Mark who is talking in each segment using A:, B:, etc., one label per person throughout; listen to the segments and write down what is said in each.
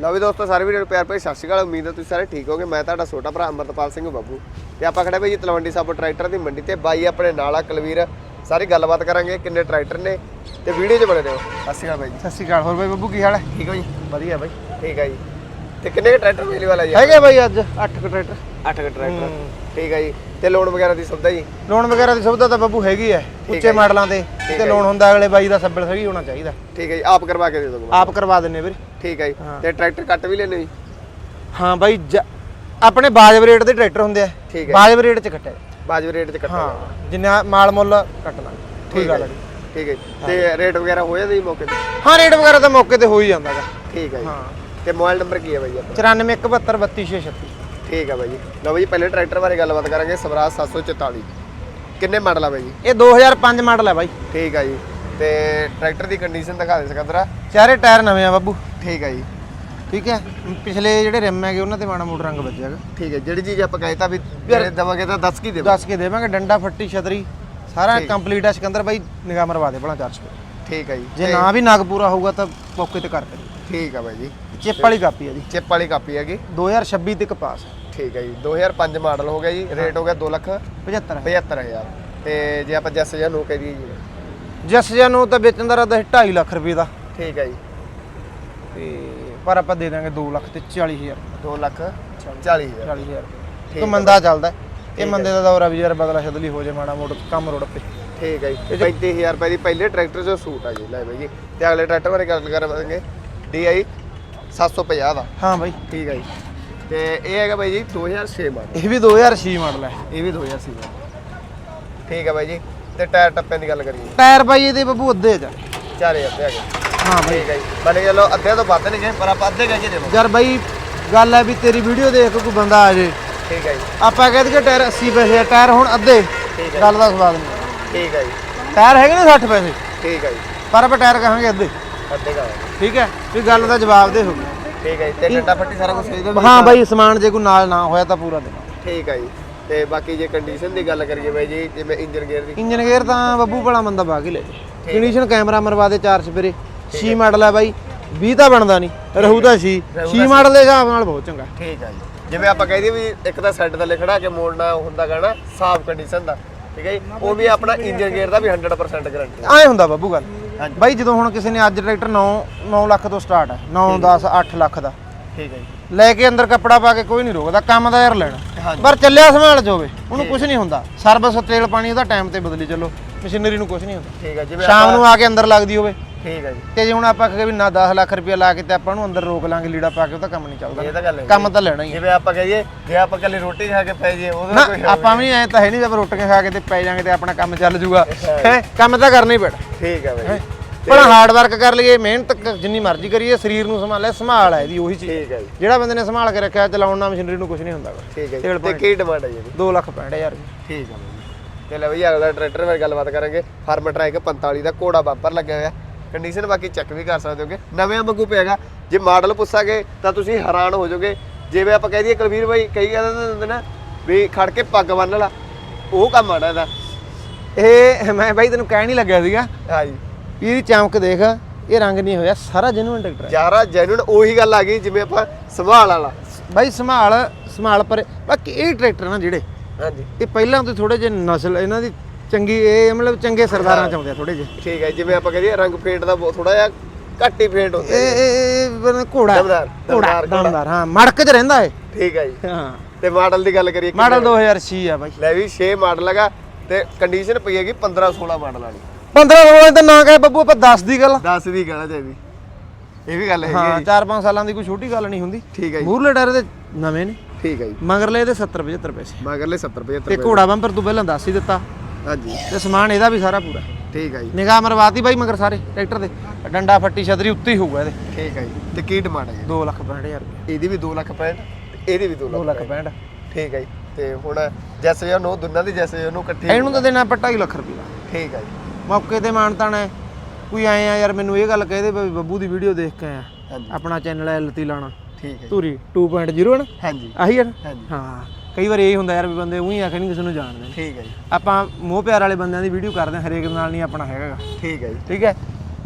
A: ਲਓ ਵੀ ਦੋਸਤੋ ਸਾਰੇ ਵੀਡੀਓ ਨੂੰ ਪਿਆਰ ਭਰੀ ਸਤਿ ਸ਼੍ਰੀ ਅਕਾਲ। ਉਮੀਦ ਹੈ ਤੁਸੀਂ ਸਾਰੇ ਠੀਕ ਹੋਗੇ ਮੈਂ ਤੁਹਾਡਾ ਛੋਟਾ ਭਰਾ ਅਮਰਤਪਾਲ ਸਿੰਘ ਬੱਬੂ। ਤੇ ਆਪਾਂ ਖੜੇ ਬਈ ਜੀ ਤਲਵੰਡੀ ਸਾਬੋ ਟਰੈਕਟਰ ਦੀ ਮੰਡੀ ਤੇ। ਬਾਈ ਆਪਣੇ ਨਾਲ ਆ ਕੁਲਵੀਰ। ਸਾਰੀ ਗੱਲਬਾਤ ਕਰਾਂਗੇ ਕਿੰਨੇ ਟਰੈਕਟਰ ਨੇ ਤੇ ਵੀਡੀਓ 'ਚ ਬਣੇ ਰਹੋ। ਸਤਿ ਸ਼੍ਰੀ ਅਕਾਲ ਬਾਈ ਜੀ।
B: ਸਤਿ ਸ਼੍ਰੀ ਅਕਾਲ। ਹੋਰ ਬਾਈ ਬੱਬੂ ਕੀ ਹਾਲ ਹੈ?
A: ਠੀਕ ਹੋ ਜੀ?
B: ਵਧੀਆ ਬਾਈ
A: ਠੀਕ ਹੈ ਜੀ। ਤੇ ਕਿੰਨੇ ਟਰੈਕਟਰ ਮੇਲੇ ਵਾਲਾ ਜੀ?
B: ਹੈਗੇ ਬਾਈ ਅੱਜ 8 ਟਰੈਕਟਰ।
A: 8 ਟਰੈਕਟਰ। ਠੀਕ ਹੈ ਜੀ। ਤੇ ਲੋਨ ਵਗੈਰਾ ਦੀ ਸੁਵਿਧਾ ਜੀ?
B: ਲੋਨ ਵਗੈਰਾ ਦੀ ਸੁਵਿਧਾ ਤਾਂ ਬੱਬੂ ਹੈਗੀ ਹੈ ਉੱਚੇ। ਮਾਡਲਾਂ ਤੇ। ਤੇ ਲੋਨ ਹੁੰਦਾ ਅਗਲੇ ਬਾਈ ਦਾ ਸੱਬਲ ਸਹੀ ਹੋਣਾ ਚਾਹੀਦਾ।
A: ਠੀਕ ਹੈ ਜੀ। ਆਪ ਕਰਵਾ ਕੇ ਦੇ ਦੋਗੇ
B: ਆਪ ਕਰਵਾ ਦਿੰਨੇ ਵੀਰ।
A: ਠੀਕ ਹੈ ਜੀ। ਤੇ ਟਰੈਕਟਰ ਕੱਟ ਵੀ ਲੈਣੇ ਜੀ?
B: ਹਾਂ ਬਾਈ ਆਪਣੇ ਬਾਜਬ ਰੇਟ ਦੇ ਟਰੈਕਟਰ ਹੁੰਦੇ ਆ।
A: ਠੀਕ ਹੈ।
B: ਬਾਜਬ ਰੇਟ 'ਚ ਕੱਟਿਆ
A: ਬਾਜੂ ਰੇਟ 'ਚ ਕੱਟਣਾ
B: ਹਾਂ ਜਿੰਨਾ ਮਾਲ ਮੁੱਲ ਕੱਟਣਾ
A: ਠੀਕ
B: ਠੀਕ
A: ਹੈ। ਠੀਕ ਹੈ ਜੀ। ਤੇ ਰੇਟ ਵਗੈਰਾ ਹੋ ਜਾਂਦੇ ਜੀ ਮੌਕੇ ਤੇ?
B: ਹਾਂ ਰੇਟ ਵਗੈਰਾ ਤਾਂ ਮੌਕੇ ਤੇ ਹੋ ਹੀ ਜਾਂਦਾਗਾ
A: ਠੀਕ ਹੈ ਜੀ।
B: ਹਾਂ।
A: ਤੇ ਮੋਬਾਈਲ ਨੰਬਰ ਕੀ ਹੈ ਬਾਈ ਆਪਣਾ?
B: 9417323636
A: ਠੀਕ ਹੈ ਬਾਈ ਜੀ। ਲਓ ਬਾਈ ਜੀ ਪਹਿਲੇ ਟਰੈਕਟਰ ਬਾਰੇ ਗੱਲਬਾਤ ਕਰਾਂਗੇ ਸਵਰਾਜ 744 ਕਿੰਨੇ ਮਾਡਲ ਆ ਬਾਈ ਜੀ?
B: ਇਹ 2005 ਮਾਡਲ ਹੈ ਬਾਈ।
A: ਠੀਕ ਹੈ ਜੀ। ਤੇ ਟਰੈਕਟਰ ਦੀ ਕੰਡੀਸ਼ਨ ਦਿਖਾ ਦੇ ਸਕੰਦਰਾ।
B: ਚਾਰੇ ਟਾਇਰ ਨਵੇਂ ਆ ਬੱਬੂ।
A: ਠੀਕ ਹੈ ਜੀ।
B: ਠੀਕ ਹੈ? ਪਿਛਲੇ ਜਿਹੜੇ ਰਿਮ ਹੈਗੇ ਉਹਨਾਂ ਤੇ ਮਾੜਾ ਮੋੜ ਰੰਗ ਵੱਜਿਆਗਾ
A: ਠੀਕ ਹੈ ਜਿਹੜੀ ਚੀਜ਼ ਆਪਾਂ ਕਹਿਤਾ ਵੀ ਜਿਹੜੇ ਦਵਾਂਗੇ ਤਾਂ ਦੱਸ ਕੀ ਦੇਵਾਂ
B: ਦੱਸ ਕੇ ਦੇਵਾਂਗੇ ਡੰਡਾ ਫੱਟੀ ਛਤਰੀ ਸਾਰਾ। ਕੰਪਲੀਟ ਹੈ ਸਿਕੰਦਰ ਬਾਈ ਨਿਗਾਹ ਮਰਵਾ ਦੇ ਭਲਾ 400
A: ਠੀਕ ਹੈ ਜੀ।
B: ਜੇ ਨਾ ਵੀ ਨਗ ਪੂਰਾ ਹੋਊਗਾ ਤਾਂ ਮੌਕੇ ਤੇ ਕਰ
A: ਠੀਕ ਹੈ ਬਾਈ ਜੀ।
B: ਚਿੱਪ ਵਾਲੀ ਕਾਪੀ ਹੈ ਜੀ।
A: ਚਿਪ ਵਾਲੀ ਕਾਪੀ ਹੈਗੀ।
B: 2026 ਤੱਕ ਪਾਸ
A: ਠੀਕ ਹੈ ਜੀ। 2005 ਮਾਡਲ ਹੋ ਗਿਆ ਜੀ। ਰੇਟ ਹੋ ਗਿਆ 2 ਲੱਖ
B: 75
A: 75000 ਤੇ ਜੇ ਆਪਾਂ ਜੈਸ ਜਾਂ ਨੂੰ ਕਹਿ ਦਈਏ ਜੀ
B: ਜਸ ਜਨ ਨੂੰ ਤਾਂ ਵੇਚਣ ਦਾ ਰਦਾ 2.5 ਲੱਖ ਰੁਪਏ ਦਾ।
A: ਠੀਕ ਹੈ ਜੀ।
B: ਤੇ ਪਰ ਆਪਾਂ ਦੇ ਦਾਂਗੇ 2 ਲੱਖ ਤੇ 40000
A: 2 ਲੱਖ 40000
B: 40000
A: ਠੀਕ
B: ਤੋਂ ਮੰਦਾ ਚੱਲਦਾ ਹੈ। ਇਹ ਮੰਦੇ ਦਾ ਦੌਰਾ ਵੀ ਯਾਰ ਬਦਲਾ ਸ਼ਦਲੀ ਹੋ ਜੇ ਮਾੜਾ ਮੋੜ ਕੰਮ ਰੋੜ ਪੇ
A: ਠੀਕ ਹੈ ਜੀ। 35000 ਰੁਪਏ ਦੀ ਪਹਿਲੇ ਟਰੈਕਟਰ 'ਚ ਸੂਟ ਆ ਜੀ ਲੈ ਬਾਈ ਜੀ। ਤੇ ਅਗਲੇ ਟਰੈਕਟਰ ਬਾਰੇ ਗੱਲ ਕਰਾਂਗੇ DI 750 ਦਾ।
B: ਹਾਂ ਬਾਈ।
A: ਠੀਕ ਹੈ ਜੀ। ਤੇ ਇਹ ਹੈਗਾ ਬਾਈ ਜੀ 2006 ਮਾਡਲ।
B: ਇਹ ਵੀ 2006 ਮਾਡਲ ਹੈ।
A: ਇਹ ਵੀ 2006 ਮਾਡਲ। ਠੀਕ ਹੈ ਬਾਈ ਜੀ। ਤੇ ਟਾਇਰ ਟੱਪਿਆਂ ਦੀ ਗੱਲ ਕਰੀਏ।
B: ਟਾਇਰ ਬਾਈ ਇਹਦੇ ਬੱਬੂ ਅੱਧੇ ਚ।
A: ਚਾਰੇ ਅੱਧੇ ਹੈਗੇ
B: ਹਾਂ ਬਾਈ।
A: ਠੀਕ ਹੈ ਜੀ। ਬਲੇ ਚਲੋ ਅੱਧੇ ਤੋਂ ਵੱਧ ਨਹੀਂ ਗਏ ਪਰ ਆਪਾਂ ਅੱਧੇ ਕਹਿ ਕੇ ਦੇਵਾਂਗੇ।
B: ਯਾਰ ਬਾਈ ਗੱਲ ਹੈ ਵੀ ਤੇਰੀ ਵੀਡੀਓ ਦੇਖ ਕੋਈ ਬੰਦਾ ਆ ਜੇ।
A: ਠੀਕ ਹੈ ਜੀ।
B: ਆਪਾਂ ਕਹਿੰਦੇ ਕਿ ਟਾਇਰ 80 ਪੈਸੇ ਆ ਟਾਇਰ ਹੁਣ ਅੱਧੇ।
A: ਠੀਕ ਹੈ।
B: ਗੱਲ ਦਾ ਸਵਾਦ ਨਹੀਂ।
A: ਠੀਕ ਹੈ ਜੀ।
B: ਟਾਇਰ ਹੈਗੇ ਨੇ 60 ਪੈਸੇ।
A: ਠੀਕ ਹੈ ਜੀ।
B: ਪਰ ਆਪਾਂ ਟਾਇਰ ਕਹਾਂਗੇ ਅੱਧੇ।
A: ਅੱਧੇ ਕਾ
B: ਠੀਕ ਹੈ? ਵੀ ਗੱਲ ਦਾ ਜਵਾਬ ਦੇ ਹੋਊਗੀ
A: ਠੀਕ ਹੈ ਜੀ। ਤੇ ਡੰਡਾ ਫੱਟੀ ਸਾਰਾ ਕੁਝ ਸਹੀ ਦਾ
B: ਹਾਂ ਬਾਈ ਸਮਾਨ ਜੇ ਕੋਈ ਨਾਲ ਨਾ ਹੋਇਆ ਤਾਂ ਪੂਰਾ ਦੇਣਾ
A: ਠੀਕ ਹੈ ਜੀ। ਤੇ ਬਾਕੀ ਜੇ ਕੰਡੀਸ਼ਨ ਦੀ ਗੱਲ ਕਰੀਏ ਬਾਈ ਜੀ ਜਿਵੇਂ ਇੰਜਨ ਗੇਅਰ ਦੀ।
B: ਇੰਜਨ ਗੇਅਰ ਤਾਂ ਬੱਬੂ ਭਲਾ ਬੰਦਾ ਪਾ ਕੇ ਲੈ ਕੰਡੀਸ਼ਨ ਕੈਮਰਾ ਮਰਵਾ ਦੇ ਚਾਰ ਸਪੇਰੇ 6 ਮਾਡਲ ਹੈ। ਬਾਈ 20 ਤਾਂ ਬਣਦਾ ਨਹੀਂ ਰਹੂ ਤਾਂ 6 6 ਮਾਡਲ ਦੇ ਹਿਸਾਬ ਨਾਲ ਬਹੁਤ ਚੰਗਾ।
A: ਠੀਕ ਹੈ ਜੀ। ਜਿਵੇਂ ਆਪਾਂ ਕਹਿ ਦਈਏ ਵੀ ਇੱਕ ਤਾਂ ਸੈੱਟ ਥੱਲੇ ਖੜਾ ਕੇ ਮੋੜਨਾ ਹੁੰਦਾ ਗਾ ਨਾ ਸਾਫ਼ ਕੰਡੀਸ਼ਨ ਦਾ। ਠੀਕ ਹੈ ਜੀ। ਉਹ ਵੀ ਆਪਣਾ ਇੰਜਨ ਗੇਅਰ ਦਾ ਵੀ 100% ਗਾਰੰਟੀ
B: ਐ ਹੁੰਦਾ ਬੱਬੂ ਗੱਲ। ਬਾਈ ਜਦੋਂ ਹੁਣ ਕਿਸੇ ਨੇ ਅੱਜ ਟਰੈਕਟਰ 9 9 ਲੱਖ ਤੋਂ ਸਟਾਰਟ ਹੈ। 9 10 8 ਲੱਖ ਦਾ।
A: ਠੀਕ ਹੈ ਜੀ।
B: ਲੈ ਕੇ ਅੰਦਰ ਕੱਪੜਾ ਪਾ ਕੇ ਕੋਈ ਨਹੀਂ ਰੋਕਦਾ ਕੰਮ ਦਾ ਯਾਰ ਲੈਣਾ। ਪਰ ਚੱਲਿਆ ਸੰਭਾਲ ਹੋਵੇ ਉਹਨੂੰ ਕੁਝ ਨਹੀਂ ਹੁੰਦਾ। ਸਰਵਿਸ ਤੇਲ ਪਾਣੀ ਉਹਦਾ ਟਾਈਮ ਤੇ ਬਦਲੀ ਚੱਲੋ ਮਸ਼ੀਨਰੀ ਨੂੰ ਕੁਝ ਨਹੀਂ ਹੁੰਦਾ।
A: ਠੀਕ ਹੈ ਜਿਵੇਂ
B: ਸ਼ਾਮ ਨੂੰ ਆ ਕੇ ਅੰਦਰ ਲੱਗਦੀ ਹੋਵੇ।
A: ਠੀਕ ਹੈ ਜੀ।
B: ਤੇ ਜੇ ਹੁਣ ਆਪਾਂ ਕਹੇ ਵੀ ਨਾ 10 ਲੱਖ ਰੁਪਏ ਲਾ ਕੇ ਤੇ ਆਪਾਂ ਨੂੰ ਅੰਦਰ ਰੋਕ ਲਾਂਗੇ ਲੀੜਾ ਪਾ ਕੇ ਉਹ ਤਾਂ ਕੰਮ ਨਹੀਂ
A: ਇਹ
B: ਚੱਲਦਾ
A: ਤਾਂ ਗੱਲ ਹੈ
B: ਕੰਮ ਤਾਂ ਲੈਣਾ ਹੀ
A: ਜਿਵੇਂ ਆਪਾਂ ਕਹੀਏ ਜੇ ਆਪਾਂ ਕੱਲੀ ਰੋਟੀ ਖਾ ਕੇ ਪੈ ਜਾਈਏ ਉਹਦਾ ਕੋਈ
B: ਆਪਾਂ ਵੀ ਐ ਤਾਂ ਹੈ ਨਹੀਂ ਜਦ ਰੋਟੀਆਂ ਖਾ ਕੇ ਤੇ ਪੈ ਜਾਾਂਗੇ ਤੇ ਆਪਣਾ ਕੰਮ ਚੱਲ ਜੂਗਾ। ਹੈ। ਕੰਮ ਤਾਂ ਕਰਨਾ ਹੀ ਪੈਣਾ।
A: ਠੀਕ ਹੈ ਬਾਈ।
B: ਭਲਾ ਹਾਰਡ ਵਰਕ ਕਰ ਲਈਏ ਮਿਹਨਤ ਕ- ਜਿੰਨੀ ਮਰਜ਼ੀ ਕਰੀਏ ਸਰੀਰ ਨੂੰ ਸੰਭਾਲਿਆ ਸੰਭਾਲ ਹੈ ਇਹਦੀ ਉਹੀ ਚੀਜ਼।
A: ਠੀਕ ਹੈ ਜੀ।
B: ਜਿਹੜਾ ਬੰਦੇ ਨੇ ਸੰਭਾਲ ਕੇ ਰੱਖਿਆ ਚਲਾਉਣ ਨਾਲ ਮਸ਼ੀਨਰੀ ਨੂੰ ਕੁਝ ਨਹੀਂ ਹੁੰਦਾ। ਗਾ।
A: ਠੀਕ ਹੈ
B: ਤੇਲ
A: ਤੇ ਕੀ ਡਿਮਾਂਡ ਹੈ ਜੀ ਇਹਦੀ?
B: 2 ਲੱਖ 65000
A: ਠੀਕ ਹੈ ਬਾਈ ਤੇ ਲੈ ਬਈ ਅਗਲਾ ਟਰੈਕਟਰ ਬਾਰੇ ਗੱਲਬਾਤ ਕਰਾਂਗੇ। ਫਾਰਮ ਟਰੈਕ 45 ਦਾ ਘੋੜਾ ਬੰਪਰ ਲੱਗਿਆ ਹੋਇਆ। ਕੰਡੀਸ਼ਨ ਬਾਕੀ ਚੈੱਕ ਵੀ ਕਰ ਸਕਦੇ ਹੋਗੇ। ਨਵੇਂ ਵਾਂਗੂ ਪਿਆਗਾ ਜੇ ਮਾਡਲ ਪੁੱਛਾਂਗੇ ਤਾਂ ਤੁਸੀਂ ਹੈਰਾਨ ਹੋ ਜਾਓਗੇ। ਜਿਵੇਂ ਆਪਾਂ ਕਹਿ ਦਈਏ ਕੁਲਵੀਰ ਬਾਈ ਕਈ ਕਹਿੰਦੇ ਹੁੰਦੇ ਨਾ ਵੀ ਖੜ ਕੇ ਪੱਗ ਬੰਨ ਲਾ। ਉਹ ਕੰਮ ਆਣਾ ਇਹਦਾ।
B: ਇਹ ਮੈਂ ਬਾਈ ਤੈਨੂੰ ਕਹਿ ਨਹੀਂ ਲੱਗਿਆ ਸੀਗਾ।
A: ਹਾਂਜੀ
B: ਇਹਦੀ ਚਮਕ ਦੇਖ ਇਹ ਰੰਗ ਨਹੀਂ ਹੋਇਆ ਸਾਰਾ ਜੈਨੂਇਨ ਟਰੈਕਟਰ ਹੈ।
A: ਯਾਰਾ ਜੈਨੂਨ ਉਹੀ ਗੱਲ ਆ ਗਈ ਜਿਵੇਂ ਆਪਾਂ ਸੰਭਾਲ ਵਾਲਾ।
B: ਬਾਈ ਸੰਭਾਲ ਸੰਭਾਲ ਪਰ ਬਾਕੀ ਇਹ ਟਰੈਕਟਰ ਨਾ ਜਿਹੜੇ।
A: ਹਾਂਜੀ।
B: ਇਹ ਪਹਿਲਾਂ ਤੋਂ ਥੋੜੇ ਜਿਹੇ ਨਸਲ ਇਹਨਾਂ ਦੀ ਚੰਗੀ ਇਹ ਮਤਲਬ ਚੰਗੇ ਸਰਦਾਰਾਂ ਚ ਆਉਂਦੇ ਆ ਥੋੜੇ ਜਿਹੇ।
A: ਠੀਕ ਹੈ ਜਿਵੇਂ ਆਪਾਂ ਕਹਦੇ ਰੰਗ ਪੇਂਟ ਦਾ ਥੋੜਾ ਜਿਹਾ ਘੱਟ ਹੀ ਪੇਂਟ ਹੁੰਦਾ
B: ਇਹ ਇਹ- ਇਹ ਬਨ- ਘੋੜਾ।
A: ਦਮਦਾਰ,
B: ਘੋੜਾ
A: ਦਮਦਾਰ, ਘੋੜਾ।
B: ਦਮਦਾਰ ਹਾਂ ਮੜਕ ਚ ਰਹਿੰਦਾ ਏ
A: ਠੀਕ ਹੈ ਜੀ।
B: ਹਾਂ।
A: ਤੇ ਮਾਡਲ ਦੀ ਗੱਲ ਕਰੀਏ
B: ਮਾਡਲ 2006 ਆ? ਬਾਈ।
A: ਲੈ ਵੀ 6 ਮਾਡਲ ਹੈਗਾ ਤੇ ਕੰਡੀਸ਼ਨ ਪਈ ਹੈਗੀ 15 16 ਮਾਡਲ ਵਾਲੀ।
B: 15 16 ਤਾਂ ਨਾ ਕਹੇ ਬੱਬੂ ਆਪਾਂ 10 ਦੀ ਗੱਲ
A: 10 ਦੀ ਕਹਿਣਾ ਚਾਹੀਦੀ ਇਹ ਵੀ ਗੱਲ ਹੈਗੀ
B: ਹਾਂ
A: ਹੈ ਜੀ।
B: 4-5 ਸਾਲਾਂ ਦੀ ਕੋਈ ਛੋਟੀ ਗੱਲ ਨਹੀਂ ਹੁੰਦੀ।
A: ਠੀਕ ਹੈ ਜੀ।
B: ਮੂਰਲੇ ਟਾਇਰ ਦੇ ਨਵੇਂ ਨੇ।
A: ਠੀਕ ਹੈ ਜੀ।
B: ਮਗਰਲੇ ਇਹਦੇ 70 75 ਪੈਸੇ।
A: ਮਗਰਲੇ 70 75
B: ਤੇ ਘੋੜਾ ਬੰਪਰ ਤੂੰ ਪਹਿਲਾਂ ਦੱਸ ਹੀ ਦਿੱਤਾ।
A: ਹਾਂਜੀ।
B: ਤੇ ਸਮਾਨ ਇਹਦਾ ਵੀ ਸਾਰਾ ਪੂਰਾ।
A: ਠੀਕ ਹੈ ਜੀ।
B: ਨਿਗਾਹ ਮਰਵਾਤੀ ਬਾਈ ਮਗਰ ਸਾਰੇ ਟਰੈਕਟਰ ਦੇ। ਡੰਡਾ ਫੱਟੀ ਛਤਰੀ ਉੱਤੇ ਹੀ ਹੋਊਗਾ ਇਹਦੇ।
A: ਠੀਕ ਹੈ ਜੀ। ਤੇ ਕੀ ਡਿਮਾਂਡ ਹੈ ਜੀ?
B: 2 ਲੱਖ 65000 ਰੁਪਏ।
A: ਇਹਦੀ ਵੀ 2 ਲੱਖ 65 ਤੇ ਇਹਦੀ ਵੀ 2
B: 2
A: ਲੱਖ
B: ਲੱਖ 65
A: ਠੀਕ ਹੈ ਜੀ। ਤੇ ਹੁਣ ਜੈਸੇ ਨੋ ਦੋਨਾਂ ਦੀ ਜੈਸੇ ਉਹਨੂੰ ਇਕੱਠੀ
B: ਇਹਨੂੰ ਤਾਂ ਦੇਣਾ ਆਪਾਂ 2.5 ਲੱਖ ਰੁਪਏ
A: ਠੀਕ ਹੈ ਜੀ।
B: ਮੌਕੇ ਤੇ ਮਾਨਤਾਨ ਹੈ। ਕੋਈ ਆਏ ਆ ਯਾਰ ਮੈਨੂੰ ਇਹ ਗੱਲ ਕਹਦੇ ਵੀ ਬੱਬੂ ਦੀ ਵੀਡੀਓ ਦੇਖ ਕੇ ਆਇਆ।
A: ਹਾਂਜੀ।
B: ਆਪਣਾ ਚੈਨਲ ਹੈ ਲਤੀ ਲਾਣਾ।
A: ਠੀਕ ਹੈ ਜੀ।
B: ਧੂਰੀ 2.0 ਹਨ
A: ਹਾਂਜੀ।
B: ਆਹੀ ਹੈ ਨਾ?
A: ਹਾਂਜੀ।
B: ਹਾਂ। ਕਈ ਵਾਰ ਇਹ ਹੁੰਦਾ ਯਾਰ ਵੀ ਬੰਦੇ ਉਹੀ ਆਖੇ ਨਹੀਂ ਕਿਸੇ ਨੂੰ ਜਾਣਦੇ। ਨੇ।
A: ਠੀਕ ਹੈ ਜੀ।
B: ਆਪਾਂ ਮੋਹ ਪਿਆਰ ਵਾਲੇ ਬੰਦਿਆਂ ਦੀ ਵੀਡੀਓ ਕਰਦੇ ਹਾਂ ਹਰੇਕ ਨਾਲ ਨਹੀਂ ਆਪਣਾ ਹੈਗਾ। ਗਾ।
A: ਠੀਕ ਹੈ ਜੀ।
B: ਠੀਕ ਹੈ?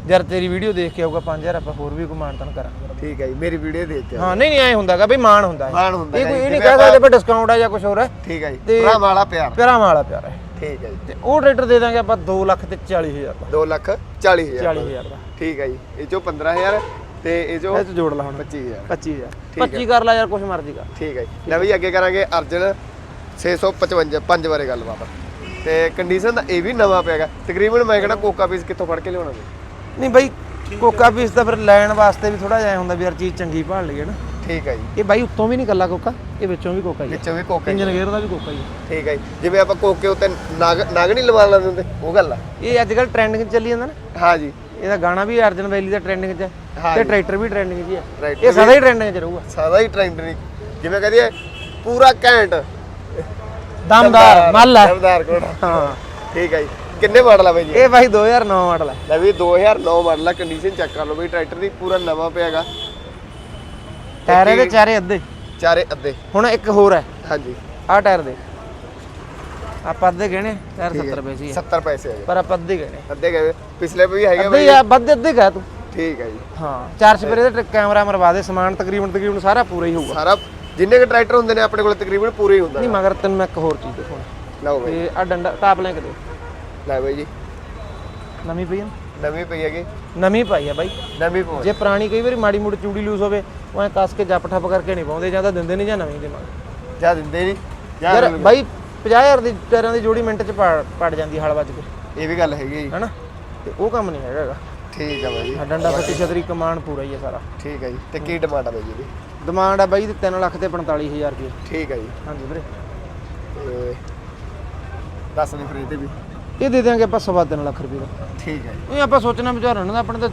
B: ਜਦ ਤੇਰੀ ਵੀਡੀਓ ਦੇਖ ਕੇ ਆਊਗਾ 5000 ਆਪਾਂ ਹੋਰ ਵੀ ਕੋਈ ਮਾਨਤਾਨ ਕਰਾਂਗੇ।
A: ਠੀਕ ਹੈ ਜੀ। ਮੇਰੀ ਵੀਡੀਓ ਦੇਖ ਕੇ
B: ਹਾਂ ਨਹੀਂ ਨਹੀਂ ਐ ਹੁੰਦਾਗਾ ਬਈ ਮਾਣ ਹੁੰਦਾ ਹੈ।
A: ਮਾਣ ਹੁੰਦਾ
B: ਇਹ ਕੋਈ
A: ਜੀ,
B: ਇਹ ਨਹੀਂ
A: ਜਿਵੇਂ
B: ਕਹਿ ਸਕਦੇ
A: ਆਪਾਂ-
B: ਵੀ ਡਿਸਕਾਊਂਟ ਹੈ ਜਾਂ ਕੁਝ ਹੋਰ ਹੈ।
A: ਠੀਕ ਹੈ ਜੀ।
B: ਤੇ-
A: ਵਾਲਾ ਪਿਆਰ।
B: ਪਿਆਰਾ ਵਾਲਾ ਪਿਆਰ ਹੈ।
A: ਠੀਕ ਹੈ ਜੀ।
B: ਤੇ ਉਹ ਟਰੈਕਟਰ ਦੇ ਦਾਂਗੇ ਆਪਾਂ 2 ਲੱਖ ਤੇ 40000 ਦਾ।
A: 2 ਲੱਖ 40 ਹਜ਼ਾਰ
B: 40000 ਦਾ।
A: ਠੀਕ ਹੈ ਜੀ। ਇਹ ਚੋਂ 15000 ਤੇ ਇਹ ਚੋਂ
B: ਇਹ ਚ ਜੋੜ ਲਾ ਹੁਣ।
A: 25000
B: 25000
A: ਠੀਕ ਹੈ।
B: 25 ਕਰ ਲਾ ਯਾਰ ਕੁਝ ਮਰਜ਼ੀ ਕਰ।
A: ਠੀਕ ਹੈ ਜੀ। ਲੈ ਵੀ ਅੱਗੇ ਕਰਾਂਗੇ ਅਰਜਨ 655 ਪੰਜ ਬਾਰੇ ਗੱਲਬਾਤ ਤੇ ਕੰਡੀਸ਼ਨ ਦਾ ਇਹ ਵੀ ਨਵਾਂ ਪਿਆਗਾ ਤਕਰੀਬਨ ਮੈਂ ਕਹਿੰਦਾ ਕੋਕਾ ਪੀਸ ਕਿੱਥੋਂ ਫੜ ਕੇ ਲਿਆਉਣਾ ਜੀ
B: ਨਹੀਂ ਬਾਈ ਕੋਕਾ ਪੀਸ ਤਾਂ ਫਿਰ ਲੈਣ ਵਾਸਤੇ ਵੀ ਥੋੜਾ ਜਿਹਾ ਹੁੰਦਾ ਵੀ ਯਾਰ ਚੀਜ਼ ਚੰਗੀ ਭਾਲ ਲਈਏ ਨਾ।
A: ਠੀਕ ਹੈ ਜੀ।
B: ਇਹ ਬਾਈ ਉੱਤੋਂ ਵੀ ਨਹੀਂ ਕੱਲਾ ਕੋਕਾ ਇਹ ਵਿੱਚੋਂ ਵੀ ਕੋਕਾ ਹੀ ਹੈ।
A: ਵਿੱਚੋਂ ਵੀ ਕੋਕਾ ਹੀ।
B: ਇੰਜਨ ਗੇਅਰ ਦਾ ਵੀ ਕੋਕਾ ਹੀ ਹੈ।
A: ਠੀਕ ਹੈ ਜੀ। ਜਿਵੇਂ ਆਪਾਂ ਕੋਕੇ ਉੱਤੇ ਨਗ ਨਗ ਨਹੀਂ ਲਵਾ ਲੈਂਦੇ ਹੁੰਦੇ ਉਹ ਗੱਲ ਆ।
B: ਇਹ ਅੱਜ ਕੱਲ ਟ੍ਰੈਂਡਿੰਗ 'ਚ ਚੱਲੀ ਜਾਂਦਾ ਨਾ।
A: ਹਾਂ ਜੀ।
B: ਇਹਦਾ ਗਾਣਾ ਵੀ ਅਰਜਨ ਵੈਲੀ ਦਾ ਟ੍ਰੈਂਡਿੰਗ 'ਚ ਹੈ
A: ਹਾਂ
B: ਤੇ
A: ਜੀ।
B: ਟਰੈਕਟਰ ਵੀ ਟ੍ਰੈਂਡਿੰਗ 'ਚ ਹੀ ਹੈ।
A: Tractor
B: ਇਹ ਸਦਾ ਹੀ ਟ੍ਰੈਂਡਿੰਗ 'ਚ ਰਹੂਗਾ।
A: ਸਾਦਾ ਹੀ ਟ੍ਰੈਂਡ ਨਹੀਂ। ਜਿਵੇਂ ਕਹਦੀਏ ਪੂਰਾ ਘੈਂਟ।
B: ਦਮਦਾਰ ਮੱਲ ਹੈ।
A: ਦਮਦਾਰ ਕੋੜਾ
B: ਹਾਂ।
A: ਠੀਕ ਹੈ ਜੀ। ਕਿੰਨੇ ਮਾਡਲ ਆ ਬਾਈ ਜੀ?
B: ਇਹ ਬਾਈ 2009 ਮਾਡਲ ਹੈ
A: ਲੈ ਵੀ 2009 ਮਾਡਲ ਆ। ਕੰਡੀਸ਼ਨ ਚੈੱਕ ਕਰ ਲਓ ਬਈ ਟਰੈਕਟਰ ਦੀ ਪੂਰਾ ਨਵਾਂ ਪਿਆਗਾ
B: ਟਾਇਰ ਇਹਦੇ ਚਾਰੇ ਅੱਧੇ।
A: ਚਾਰੇ ਅੱਧੇ।
B: ਹੁਣ ਇੱਕ ਹੋਰ ਹੈ।
A: ਹਾਂਜੀ।
B: ਆਹ ਟਾਇਰ ਦੇ। ਆਪਾਂ ਅੱਧੇ ਗਹਿਣੇ ਟਾਇਰ 70 ਪੈਸੇ ਹੀ ਹੈ
A: 70 ਪੈਸੇ ਹੈਗੇ
B: ਪਰ ਆਪਾਂ ਅੱਧੇ ਗਹਿਣੇ।
A: ਅੱਧੇ ਗਏ ਪਿਛਲੇ ਵੀ ਹੈਗੇ
B: ਅੱਧੇ
A: ਬਾਈ।
B: ਆ ਵੱਧ ਅੱਧੇ ਕਹਿ ਤੂੰ।
A: ਠੀਕ ਹੈ ਜੀ।
B: ਹਾਂ ਚਾਰ ਸਪਰੇ ਦੇ ਕੈਮਰਾ ਮਰਵਾ ਦੇ ਸਮਾਨ ਤਕਰੀਬਨ ਤਕਰੀਬਨ ਸਾਰਾ ਪੂਰਾ ਹੀ ਹੋਊਗਾ।
A: ਸਾਰਾ ਜਿੰਨੇ ਕੁ ਟਰੈਕਟਰ ਹੁੰਦੇ ਨੇ ਆਪਣੇ ਕੋਲ ਤਕਰੀਬਨ ਪੂਰੇ ਹੀ ਹੁੰਦਾ।
B: ਨਹੀਂ ਮਗਰ ਤੈਨੂੰ ਮੈਂ ਇੱਕ ਹੋਰ ਚੀਜ਼ ਦਿਖਾਉਣਾ।
A: ਲਓ ਬਾਈ।
B: ਤੇ ਆ ਡੰਡਾ ਟਾਪ ਲੈ ਕੇ ਦੇ।
A: ਲੈ ਬਾਈ ਜੀ।
B: ਨਵੀਂ ਪਈ ਨਾ?
A: ਨਵੀਂ ਪਈ ਹੈਗੀ।
B: ਨਵੀਂ ਪਾਈ ਆ ਬਾਈ।
A: ਨਵੀਂ ਪਹੁੰਚ
B: ਜੇ ਪੁਰਾਣੀ ਕਈ ਵਾਰੀ ਮਾੜੀ ਮੋੜੀ ਚੂੜੀ ਲੂਸ ਹੋਵੇ ਉਹ ਐ ਕੱਸ ਕੇ ਜੱਪ ਠੱਪ ਕਰਕੇ ਨਹੀਂ ਪਾਉਂਦੇ ਜਾਂ ਤਾਂ ਦਿੰਦੇ ਨਹੀਂ ਜਾਂ ਨਵੀਂ ਦੇਵਾਂਗੇ
A: ਜਾ ਦਿੰਦੇ ਨਹੀਂ ਜਾ
B: ਯਾਰ ਬਾਈ 50000 ਦੀ ਟਾਇਰਾਂ ਦੀ ਜੋੜੀ ਮਿੰਟ ਚ ਪੜ ਪੜ ਜਾਂਦੀ ਹਲ ਵੱਜ ਕੇ।
A: ਇਹ ਵੀ ਗੱਲ ਹੈਗੀ ਜੀ।
B: ਹੈਨਾ? ਤੇ ਉਹ ਕੰਮ ਨਹੀਂ ਹੈਗਾ ਗਾ।
A: ਠੀਕ ਹੈ ਬਾਈ। ਜੀ
B: ਆਹ ਡੰਡਾ ਫੱਟੀ ਛਤਰੀ ਕਮਾਨ ਪੂਰਾ ਹੀ ਹੈ ਸਾਰਾ।
A: ਠੀਕ ਹੈ ਜੀ। ਤੇ ਕੀ ਡਿਮਾਂਡ ਆ ਬਾਈ ਜੀ ਦੀ
B: ਡਿਮਾਂਡ ਆ ਬਾਈ ਦੀ 3 ਲੱਖ ਤੇ 45000 ਰੁਪਏ।
A: ਠੀਕ ਹੈ ਜੀ।
B: ਹਾਂਜੀ ਵੀਰੇ।
A: ਤੇ ਦੱਸ ਦੇ ਫਿਰ ਇਹਦੇ ਵੀ।
B: ਇਹ ਦੇ ਦਿਆਂਗੇ ਆਪਾਂ ਸਵਾ ਤਿੰਨ ਲੱਖ ਰੁਪਏ ਦਾ।
A: ਠੀਕ ਹੈ
B: ਇਹ ਆਪਾਂ ਸੋਚਣਾ ਵਿਚਾਰਨ ਦਾ ਆਪਣੇ ਤਾਂ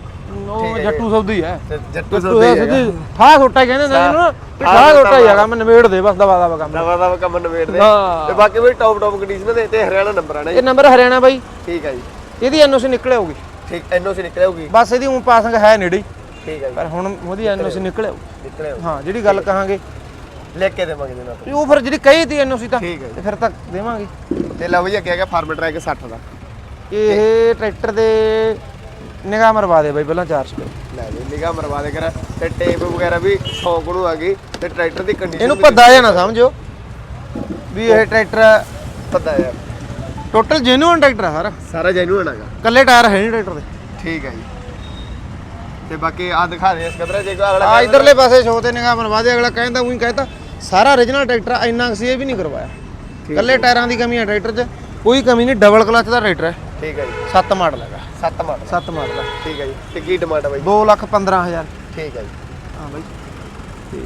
B: ਉਹ ਜੱਟੂ ਸੌਦੀ ਹੈ।
A: ਜੱਟੂ ਸੌਦੇ ਹੀ ਹੈਗਾ।
B: ਠਾਹ ਛੋਟਾ ਕਹਿੰਦੇ ਨੇ ਇਹਨੂੰ। ਵੀ
A: ਠਾਹ ਛੋਟਾ
B: ਹੀ ਹੈਗਾ ਮੈਂ ਨਿਬੇੜ ਦੇ ਬਸ ਦਵਾ ਦਵਾ ਕੰਮ।
A: ਨਵਾਂ ਨਵਾਂ ਕੰਮ ਨਵੇੜ ਦੇ। ਤੇ ਬਾਕੀ ਵੀ ਟੌਪ ਟੌਪ ਕੰਡੀਸ਼ਨ ਦੇ ਤੇ ਹਰਿਆਣਾ ਨੰਬਰ ਆਣਾ
B: ਇਹ ਨੰਬਰ ਹਰਿਆਣਾ ਬਾਈ।
A: ਠੀਕ ਹੈ ਜੀ।
B: ਇਹਦੀ ਐਨਓਸੀ ਨਿਕਲੇ ਹੋਊਗੀ
A: ਠੀਕ ਐਨਓਸੀ ਨਿਕਲੇ ਹੋਗੀ
B: ਬਸ ਇਹਦੀ ਉਂ ਪਾਸਿੰਗ ਹੈ ਨੇੜੇ
A: ਠੀਕ ਹੈ ਜੀ।
B: ਪਰ ਹੁਣ ਉਹਦੀ ਐਨਓਸੀ ਨਿਕਲੇ
A: ਨਿਕਲੇ ਹੋ
B: ਹਾਂ ਜਿਹੜੀ ਗੱਲ ਕਹਾਂਗੇ।
A: ਲਿਖ ਕੇ ਦੇਵਾਂਗੇ ਜਨਾਬ
B: ਵੀ ਉਹ ਫਿਰ ਜਿਹੜੀ ਕਹੀ ਤੀ ਐਨਓਸੀ ਤਾਂ
A: ਠੀਕ ਹੈ
B: ਤੇ ਫਿਰ ਤਾਂ ਦੇਵਾਂਗੇ।
A: ਤੇ ਲਓ ਜੀ ਅੱਗੇ ਹੈਗਾ ਫਾਰਮ ਟਰੈਕ 60 ਦਾ।
B: ਇਹ ਟਰੈਕਟਰ ਦੇ ਨਿਗਾਹ ਮਰਵਾ ਦੇ ਬਾਈ ਪਹਿਲਾਂ 4 ਸਪੇ
A: ਲੈ ਜੀ ਨਿਗਾਹ ਮਰਵਾ ਦੇ ਕਰ। ਤੇ ਟੇਪ ਵਗੈਰਾ ਵੀ ਸ਼ੌਂਕ ਨੂੰ ਆ ਗਈ ਤੇ ਟਰੈਕਟਰ ਦੀ ਕੰਡੀਸ਼ਨ
B: ਇਹਨੂੰ ਭੱਦਾ ਜਾਂ ਨਾ ਸਮਝੋ। ਵੀ ਇਹ ਟਰੈਕਟਰ
A: ਪਤਾ ਯਾਰ
B: ਟੋਟਲ ਜੈਨੂਅਨ ਟਰੈਕਟਰ ਆ ਸਾਰਾ।
A: ਸਾਰਾ ਜੈਨੂਅਨ ਹੈਗਾ।
B: ਕੱਲੇ ਟਾਇਰ ਹੈ ਨਹੀਂ ਟਰੈਕਟਰ ਦੇ।
A: ਠੀਕ ਹੈ ਜੀ। ਤੇ ਬਾਕੀ ਆ ਦਿਖਾ ਦੇ ਇਸ ਕਦਰਾ ਜੇ ਕੋਈ ਅਗਲਾ
B: ਆ ਇਧਰਲੇ ਪਾਸੇ ਸ਼ੋ ਤੇ ਨਿਗਾਹ ਮਰਵਾ ਦੇ ਅਗਲਾ ਕਹਿੰਦਾ ਉਹੀ ਕਹਿੰਦਾ ਸਾਰਾ origignal ਟਰੈਕਟਰ ਇੰਨਾ ਕੁ ਸੀ ਇਹ ਵੀ ਨਹੀਂ ਕਰਵਾਇਆ। ਕੱਲੇ ਟਾਇਰਾਂ ਦੀ ਕਮੀ ਹੈ ਟਰੈਕਟਰ 'ਚ ਕੋਈ ਕਮੀ ਨਹੀਂ ਡਬਲ ਕਲਚ ਦਾ ਟਰੈਕਟਰ ਹੈ।
A: ਠੀਕ ਹੈ ਜੀ।
B: 7 ਮਾਡਲ ਹੈਗਾ।
A: 7 ਮਾਡਲ
B: 7 ਮਾਡਲ ਹੈ
A: ਠੀਕ ਹੈ ਜੀ। ਤੇ ਕੀ ਡਿਮਾਂਡ ਹੈ ਬਾਈ?
B: 2 ਲੱਖ 15000
A: ਠੀਕ ਹੈ ਜੀ।
B: ਹਾਂ ਬਾਈ। ਤੇ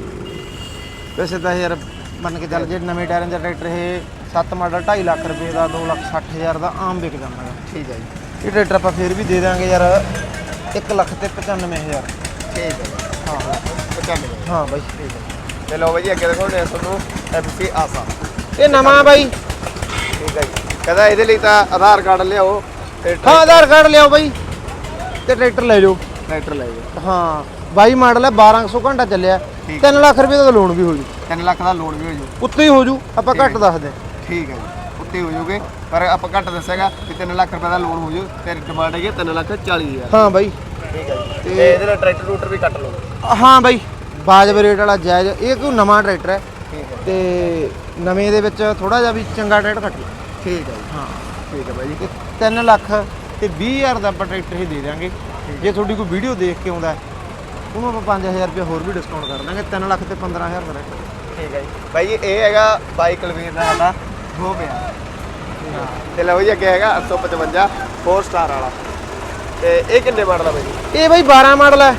B: ਵੈਸੇ ਤਾਂ ਯਾਰ ਮੰਨ ਕੇ ਚੱਲ ਜੇ ਨਵੇਂ ਟਾਇਰਾਂ ਦਾ ਟਰੈਕਟਰ ਇਹ 7 ਮਾਡਲ 2.5 ਲੱਖ ਰੁਪਏ ਦਾ 2 ਲੱਖ 60000 ਦਾ ਆਮ ਵਿਕ ਜਾਂਦਾ ਹੈ।
A: ਠੀਕ ਹੈ ਜੀ।
B: ਇਹ ਟਰੈਕਟਰ ਆਪਾਂ ਫੇਰ ਵੀ ਦੇ ਦਾਂਗੇ ਯਾਰ 1 ਲੱਖ ਤੇ 95000
A: ਠੀਕ ਹੈ ਜੀ।
B: ਹਾਂ
A: 95
B: ਹਾਂ ਬਾਈ।
A: ਠੀਕ ਹੈ ਤੇ ਲਓ ਬਾਈ ਜੀ ਅੱਗੇ ਦਿਖਾਉਂਦੇ ਆ ਤੁਹਾਨੂੰ ਐਮਸੀ ਆਸਾ
B: ਇਹ ਨਵਾਂ ਬਾਈ।
A: ਠੀਕ ਹੈ ਜੀ। ਕਹਿੰਦਾ ਇਹਦੇ ਲਈ ਤਾਂ ਆਧਾਰ ਕਾਰਡ ਲਿਆਓ ਤੇ
B: ਹਾਂ ਆਧਾਰ ਕਾਰਡ ਲਿਆਓ ਬਾਈ। ਤੇ ਟਰੈਕਟਰ ਲੈ ਜਾਓ।
A: ਟਰੈਕਟਰ ਲੈ ਜਾਓ।
B: ਹਾਂ 22 ਮਾਡਲ ਹੈ 1200 ਘੰਟਾ ਚੱਲਿਆ।
A: ਠੀਕ।
B: 3 ਲੱਖ ਰੁਪਏ ਦਾ ਲੋਨ ਵੀ ਹੋ ਜੂ।
A: 3 ਲੱਖ ਦਾ ਲੋਨ ਵੀ ਹੋ ਜੂ।
B: ਉੱਤੇ ਹੀ ਹੋ ਜੂ ਆਪਾਂ ਘੱਟ ਦੱਸਦੇ।
A: ਠੀਕ ਹੈ ਜੀ। ਉੱਤੇ ਹੋ ਜੂਗੇ ਪਰ ਆਪਾਂ ਘੱਟ ਦੱਸਿਆਗਾ ਕਿ 3 ਲੱਖ ਰੁਪਏ ਦਾ ਲੋਨ ਹੋ ਜੂ ਤੇ ਡਿਮਾਂਡ ਹੈਗੀ 3 ਲੱਖ 40 ਹਜ਼ਾਰ।
B: ਹਾਂ ਬਾਈ।
A: ਠੀਕ ਹੈ ਜੀ। ਤੇ ਇਹਦੇ ਨਾਲ ਟਰੈਕਟਰ ਰੂਟਰ ਵੀ ਕੱਟ ਲਓ।
B: ਹਾਂ ਬਾਈ। ਬਾਜਬ ਰੇਟ ਵਾਲਾ ਜਾਇਜ਼ ਇਹ ਕੋਈ ਨਵਾਂ ਟਰੈਕਟਰ ਹੈ?
A: ਠੀਕ ਹੈ।
B: ਤੇ ਨਵੇਂ ਦੇ ਵਿੱਚ ਥੋੜਾ ਜਿਹਾ ਵੀ ਚੰਗਾ ਕੱਟ ਲਓ
A: ਠੀਕ ਹੈ ਜੀ।
B: ਹਾਂ।
A: ਠੀਕ ਹੈ ਬਾਈ ਜੀ।
B: ਤੇ 3 ਲੱਖ ਤੇ 20000 ਦਾ ਆਪਾਂ ਟਰੈਕਟਰ ਹੀ ਦੇ ਦਿਆਂਗੇ। ਜੇ ਤੁਹਾਡੀ ਕੋਈ ਵੀਡੀਓ ਦੇਖ ਕੇ ਆਉਂਦਾ ਉਹਨੂੰ ਆਪਾਂ 5000 ਰੁਪਏ ਹੋਰ ਵੀ ਡਿਸਕਾਊਂਟ ਕਰ ਦਾਂਗੇ 3 ਲੱਖ ਤੇ 15000 ਦਾ ਟਰੈਕਟਰ।
A: ਠੀਕ ਹੈ ਜੀ। ਬਾਈ ਜੀ ਇਹ ਹੈਗਾ ਬਾਈ ਕੁਲਵੀਰ ਦਾ ਸਾਡਾ ਹੋ। ਪਿਆ ਤੇ ਲਓ ਜੀ ਅੱਗੇ ਹੈਗਾ 855 4 ਸਟਾਰ ਵਾਲਾ। ਤੇ ਇਹ ਕਿੰਨੇ ਮਾਡਲ ਆ ਬਾਈ ਜੀ?
B: ਇਹ ਬਾਈ 12 ਮਾਡਲ ਹੈ।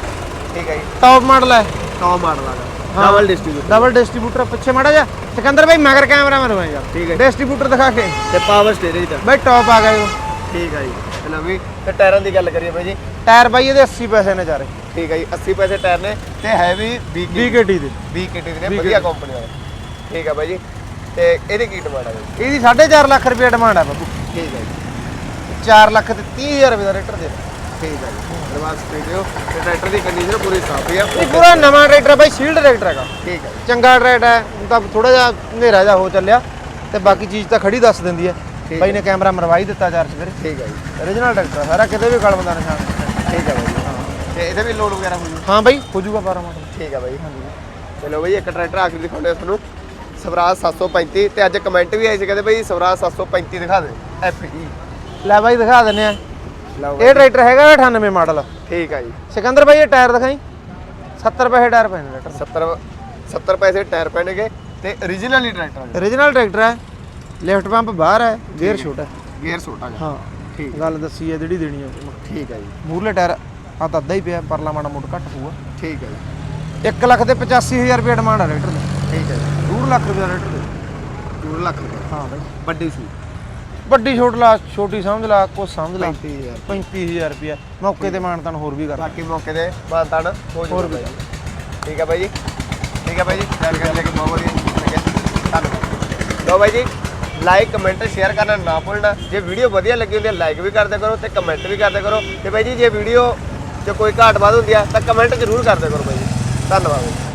A: ਠੀਕ ਹੈ ਜੀ।
B: ਟੌਪ ਮਾਡਲ ਹੈ।
A: 100 ਮਾਡਲ ਆ
B: ਹਾਂ।
A: ਡਬਲ ਡਿਸਟ੍ਰੀਬਿਊਟਰ
B: ਡਬਲ ਡਿਸਟ੍ਰੀਬਿਊਟਰ ਪਿੱਛੇ ਮਾੜਾ ਜਾ ਸਿਕੰਦਰ ਬਾਈ ਮਗਰ ਕੈਮਰਾ ਮਰਵਾ ਯਾਰ।
A: ਠੀਕ ਹੈ।
B: ਡਿਸਟ੍ਰੀਬਿਊਟਰ ਦਿਖਾ ਕੇ।
A: ਤੇ ਪਾਵਰ ਸਟੀਅਰਿੰਗ ਦਾ।
B: ਬਾਈ ਟੌਪ ਆ ਗਏ
A: ਠੀਕ ਹੈ ਜੀ। ਤੇ ਲਓ ਵੀ ਤੇ ਟਾਇਰਾਂ ਦੀ ਗੱਲ ਕਰੀਏ ਬਾਈ ਜੀ।
B: ਟਾਇਰ ਬਾਈ ਇਹਦੇ 80 ਪੈਸੇ ਨੇ ਚਾਰੇ।
A: ਠੀਕ ਹੈ ਜੀ 80 ਪੈਸੇ ਟਾਇਰ ਨੇ ਤੇ ਹੈ ਵੀ 20
B: BKT ਦੇ।
A: 20 ਕਿਟੀ ਦੇ ਨੇ
B: 20
A: ਵਧੀਆ ਕੰਪਨੀ ਵਾਲੇ। ਠੀਕ ਹੈ ਬਾਈ ਜੀ। ਤੇ ਇਹਦੀ ਕੀ ਡਿਮਾਂਡ ਹੈ
B: ਇਹਦੀ 4.5 ਲੱਖ ਰੁਪਏ ਡਿਮਾਂਡ ਹੈ ਬਾਬੂ।
A: ਠੀਕ ਹੈ ਜੀ।
B: 4 ਲੱਖ ਤੇ 30000 ਰੁਪਏ ਦਾ ਰੇਟਰ ਦੇ
A: ਠੀਕ ਹੈ। ਜੀ ਐਡਵਾਂਸ ਵੀਡੀਓ ਤੇ ਟਰੈਕਟਰ ਦੀ ਕੰਡੀਸ਼ਨ ਪੂਰੀ ਸਾਫ਼ ਹੈ
B: ਇਹ ਪੂਰਾ ਨਵਾਂ ਟਰੈਕਟਰ ਹੈ ਬਾਈ ਸ਼ੀਲਡ ਟਰੈਕਟਰ ਹੈਗਾ।
A: ਠੀਕ ਹੈ।
B: ਚੰਗਾ ਟਰੈਕਟਰ ਹੈ ਹੁਣ ਤਾਂ ਥੋੜਾ ਜਿਹਾ ਹਨੇਰਾ ਜਿਹਾ ਹੋ ਚੱਲਿਆ। ਤੇ ਬਾਕੀ ਚੀਜ਼ ਤਾਂ ਖੜੀ ਦੱਸ ਦਿੰਦੀ ਹੈ।
A: ਠੀਕ
B: ਬਾਈ ਨੇ ਕੈਮਰਾ ਮਰਵਾਈ ਦਿੱਤਾ ਚਾਰ ਸਵੇਰੇ
A: ਠੀਕ ਹੈ ਜੀ।
B: Origignal ਟਰੈਕਟਰ ਹੈ, ਸਾਰਾ ਕਿਤੇ ਵੀ ਕਲਮ ਦਾ ਨਿਸ਼ਾਨ
A: ਠੀਕ ਹੈ ਬਾਈ। ਜੀ ਤੇ ਇਹਦੇ ਵੀ ਲੋਨ ਵਗੈਰਾ ਹੋ ਜੂ
B: ਹਾਂ ਬਾਈ ਹੋ ਜਾਊਗਾ 12 ਮਾਡਲ।
A: ਠੀਕ ਆ ਬਾਈ। ਚਲੋ ਬਾਈ ਇੱਕ ਟਰੈਕਟਰ ਆਖਰੀ ਦਿਖਾਉਂਦੇ ਆ ਤੁਹਾਨੂੰ ਸਵਰਾਜ 735 ਤੇ ਅੱਜ ਕਮੈਂਟ ਵੀ ਆਏ ਸੀ ਕਹਿੰਦੇ ਬਾਈ ਸਵਰਾਜ 735 ਦਿਖਾ ਦੇ। ਐਫ ਈ
B: ਲੈ ਬਾਈ ਦਿਖਾ ਦਿੰਨੇ ਆ
A: ਲਓ
B: ਇਹ ਟਰੈਕਟਰ ਹੈਗਾ 98 ਮਾਡਲ।
A: ਠੀਕ ਆ ਜੀ।
B: ਸਿਕੰਦਰ ਬਾਈ ਇਹ ਟਾਇਰ ਦਿਖਾਈ। 70 ਪੈਸੇ ਟਾਇਰ ਨੇ ਟਰੈਕਟਰ।
A: 70 70 ਪੈਸੇ ਟਾਇਰ ਪੈਣਗੇ ਤੇ origignal ਹੀ ਟਰੈਕਟਰ ਹੈ
B: origignal ਟਰੈਕਟਰ ਹੈ ਲਿਫਟ ਪੰਪ ਬਾਹਰ ਹੈ ਗੇਅਰ ਛੋਟਾ। ਹੈ।
A: ਗੇਅਰ ਛੋਟਾ ਜਿਹਾ
B: ਹਾਂ।
A: ਠੀਕ।
B: ਗੱਲ ਦੱਸੀ ਹੈ ਜਿਹੜੀ ਦੇਣੀ ਹੈ
A: ਠੀਕ ਹੈ ਜੀ।
B: ਮੂਰਲੇ ਟਾਇਰ ਆ ਤਾਂ ਅੱਧਾ ਹੀ ਪਿਆ ਪਰਲਾ ਮਾੜਾ ਮੋਟਾ ਘੱਟ ਹੋਊਗਾ
A: ਠੀਕ ਹੈ ਜੀ।
B: 1 ਲੱਖ ਤੇ 85000 ਰੁਪਏ ਡਿਮਾਂਡ ਆ ਟਰੈਕਟਰ ਦੀ
A: ਠੀਕ ਹੈ ਜੀ।
B: 2 ਲੱਖ ਰੁਪਏ ਟਰੈਕਟਰ ਦੀ
A: 2 ਲੱਖ ਰੁਪਏ।
B: ਹਾਂ ਬਾਈ।
A: ਵੱਡੀ ਸੂ
B: ਵੱਡੀ ਛੋਟ ਲਾ ਛੋਟੀ ਸਮਝ ਲਾ ਕੁਛ ਸਮਝ ਲਾ।
A: 35000
B: 35000 ਰੁਪਏ ਮੌਕੇ ਤੇ ਮਾਨਤਾਨ ਹੋਰ ਵੀ ਕਰ
A: ਬਾਕੀ ਮੌਕੇ ਤੇ ਮਾਨਤਾਨ ਹੋ
B: ਹੋਰ ਵੀ।
A: ਠੀਕ ਹੈ ਬਾਈ ਜੀ? ਠੀਕ ਹੈ ਬਾਈ ਜੀ? ਜਾਣਕਾਰੀ ਲੈ ਕੇ ਬਹੁਤ ਵਧੀਆ। ਲੱਗਿਆ ਧੰਨਵਾਦ। ਲੋ ਬਾਈ ਜੀ ਲਾਈਕ ਕਮੈਂਟ ਸ਼ੇਅਰ ਕਰਨਾ ਨਾ ਭੁੱਲਣਾ। ਜੇ ਵੀਡੀਓ ਵਧੀਆ ਲੱਗੀ ਹੁੰਦੀ ਹੈ ਲਾਈਕ ਵੀ ਕਰਦੇ ਕਰੋ ਤੇ ਕਮੈਂਟ ਵੀ ਕਰਦੇ ਕਰੋ। ਤੇ ਬਾਈ ਜੀ ਜੇ ਵੀਡੀਓ 'ਚ ਕੋਈ ਘਾਟ ਵਾਧ ਹੁੰਦੀ ਆ ਤਾਂ ਕਮੈਂਟ ਜ਼ਰੂਰ ਕਰਦੇ ਕਰੋ ਬਾਈ ਜੀ। ਧੰਨਵਾਦ।